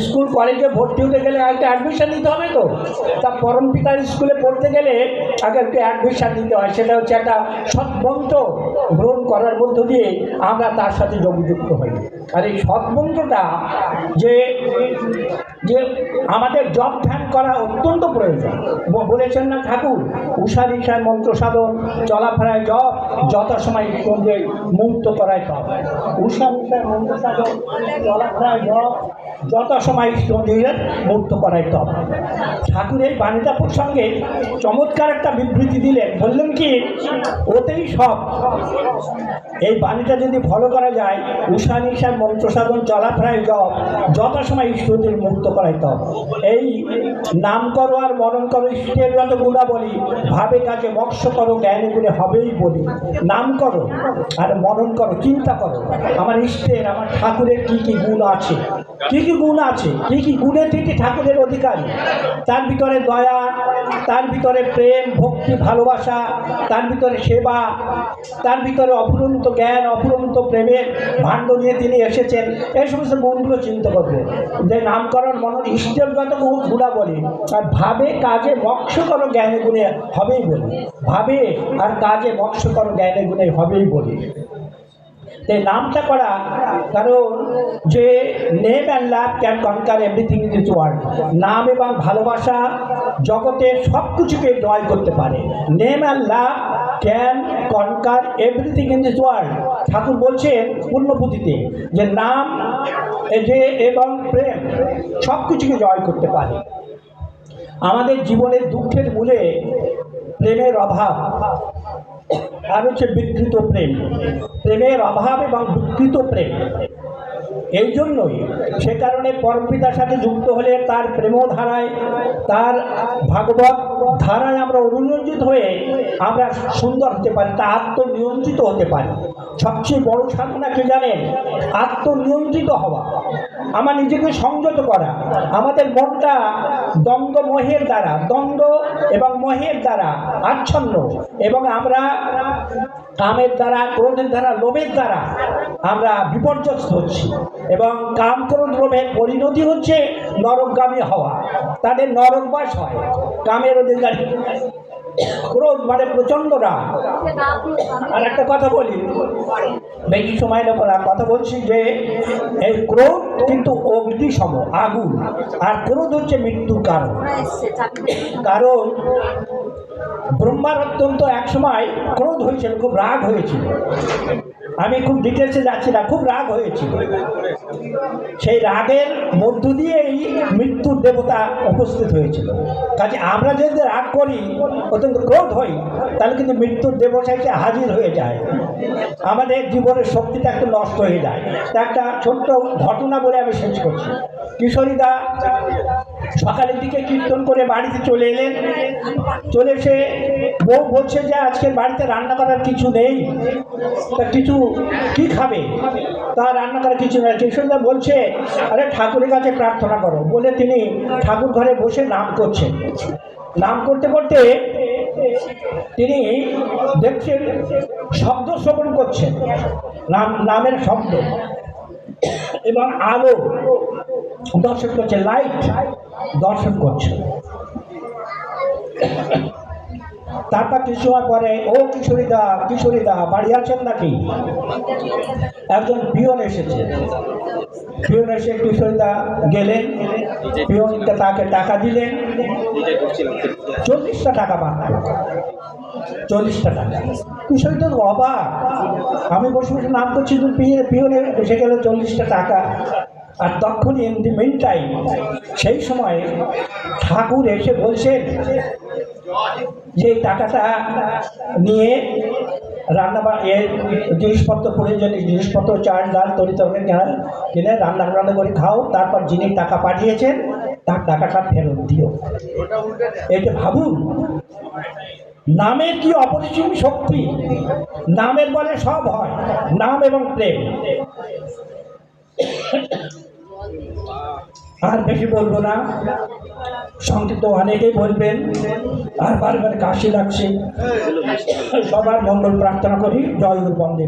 School কলেজে ভর্তি হতে গেলে একটা অ্যাডমিশন নিতে হবে তো? তা পরম পিতার স্কুলে পড়তে গেলে আগে একটু অ্যাডমিশন নিতে হয়। সেটা হচ্ছে একটা সদ্বন্ত গ্রহণ করার মধ্য দিয়ে আমরা তার সাথে যোগযুক্ত হই। আর এই সদ্বন্তটা যে যে আমাদের জপ ধ্যান করা অত্যন্ত প্রয়োজন। বলেছেন না ঠাকুর, উষা দিশায় মন্ত্র সাধন, চলাফেরায় জপ, যত সময় মুক্ত করায় সব উষা নিশায় মন্ত্র সাধন, চলাফেরায় জপ যত সময় সঙ্গীর মুক্ত করায় তপ ঠাকুরের বাণীটা প্রসঙ্গে চমৎকার একটা বিবৃতি দিলেন। বললেন কি, ওতেই সব। এই বাণীটা যদি ফলো করা যায়, উষা নিশার মন্ত্র সাধন চলাফেরায় জপ যত সময় ঈশ্বরদের মুক্ত করাই তব এই নাম করো আর মরণ করো, ইষ্টের যত গুণা বলি ভাবে কাজে মৎস্য করো, জ্ঞানে গুণে হবেই বলি। নাম করো আর মরণ করো, চিন্তা করো। আমার ইষ্টের, আমার ঠাকুরের কি কি গুণ আছে? কি কি গুণ আছে। কি কি গুণের থেকে ঠাকুরের অধিকারী। তার ভিতরে দয়া, তার ভিতরে প্রেম, ভক্তি, ভালোবাসা, তার ভিতরে সেবা, তার ভিতরে অফুরন্ত জ্ঞান, অফুরন্ত প্রেমের ভাণ্ড নিয়ে তিনি এসেছেন। এই সমস্ত গুণগুলো চিন্তা করবে। যে নামকরণ, মনন ইষ্টগত গুণা বলে। আর ভাবে, কাজে মৎস্য করো জ্ঞানে গুণে হবেই বলি। ভাবে আর কাজে মৎস্য করো জ্ঞানে গুণে হবেই বলি। নামটা করা কারণ যে name and love can conquer everything in this world নাম এবং ভালোবাসা জগতের সব কিছুকে জয় করতে পারে। Name and love can conquer everything in this world Thakur বলছেন পূর্ণপুঁথিতে যে নাম যে এবং প্রেম সব কিছুকে জয় করতে পারে। আমাদের জীবনের দুঃখের মূলে প্রেমের অভাব আর হচ্ছে বিকৃত প্রেম। প্রেমের অভাব এবং বিকৃত প্রেম। এই জন্যই সে কারণে পরমপিতার সাথে যুক্ত হলে তার প্রেমধারায়, তার ভাগবত ধারায় আমরা অনুরঞ্জিত হয়ে আমরা সুন্দর হতে পারি, তা আত্মনিয়ন্ত্রিত হতে পারি। সবচেয়ে বড় সাধনা কে জানেন? আত্মনিয়ন্ত্রিত হওয়া। আমার নিজেকে সংযত করা। আমাদের মনটা দ্বন্দ্ব মোহের দ্বারা, দ্বন্দ্ব এবং মোহের দ্বারা আচ্ছন্ন এবং আমরা কামের দ্বারা, ক্রোধের দ্বারা, লোভের দ্বারা আমরা বিপর্যস্ত হচ্ছি। এবং কাম ক্রোধ লোভের পরিণতি হচ্ছে নরকগামী হওয়া। তাদের নরকবাস হয়। কামের অধিকারী। ক্রোধ মানে প্রচণ্ড রাগ। আর একটা কথা বলি। বেশি সময় নেব কথা বলছি যে, এই ক্রোধ কিন্তু অগ্নিসম আগুন। আর ক্রোধ হচ্ছে মৃত্যুর কারণ। কারণ ব্রহ্মার অত্যন্ত একসময় ক্রোধ হয়েছিল, খুব রাগ হয়েছিল। আমি খুব ডিটেলসে যাচ্ছি না, খুব রাগ হয়েছিল। সেই রাগের মধ্য দিয়েই মৃত্যুর দেবতা উপস্থিত হয়েছিল। কাজে আমরা যদি রাগ করি, অত্যন্ত ক্রোধ হই, তাহলে কিন্তু মৃত্যুর দেবতা এসে হাজির হয়ে যায়। আমাদের জীবনের শক্তিটা একটু নষ্ট হয়ে যায়। একটা ছোট্ট ঘটনা বলে আমি শেষ করছি। কিশোরীদা সকালের দিকে কীর্তন করে বাড়িতে চলে এলেন। চলে এসে বউ বলছে যে আজকের বাড়িতে রান্না করার কিছু নেই। তা কিছু কি খাবে? তা রান্না করার কিছু নেই। কিশোরদা বলছে, আরে ঠাকুরের কাছে প্রার্থনা করো। বলে তিনি ঠাকুর ঘরে বসে নাম করছেন। নাম করতে করতে তিনি দেখছেন, শব্দ শ্রবণ করছেন। নাম, নামের শব্দ এবং আলো দর্শন করছে লাইট দর্শন করছে। তারপর কিছু সময় পরে, ও কিশোরীদা কিশোরীদা, বাড়ি আছেন নাকি? একজন পিয়ন এসেছে। পিয়ন এসে কিশোরীদা গেলেন। পিয়নকে তাকে টাকা দিলেন। চল্লিশটা টাকা মাত্র চল্লিশটা টাকা। কিশোরী তো অবাক। আমি বসে বসে নাম করছি পিয়নে এসে গেল চল্লিশটা টাকা। আর তখনই ইন দি মেন টাইম সেই সময় ঠাকুর এসে বলছেন যে টাকাটা নিয়ে রান্না বা এর জিনিসপত্র প্রয়োজনীয় জিনিসপত্র চাল, ডাল, তরি তরকারি কেনা কিনে রান্না রান্না করে খাও, তারপর যিনি টাকা পাঠিয়েছেন, তার টাকাটা ফেরত দিও। এটা ভাবুন, নামের কি অপরিসীম শক্তি? নামের বলে সব হয়, নাম এবং প্রেম। আর বেশি বলব না। সংক্ষিপ্ত অনেকেই বলবেন, আর বারবার কাশি লাগছে। সবার মঙ্গল প্রার্থনা করি, জয় বন্দে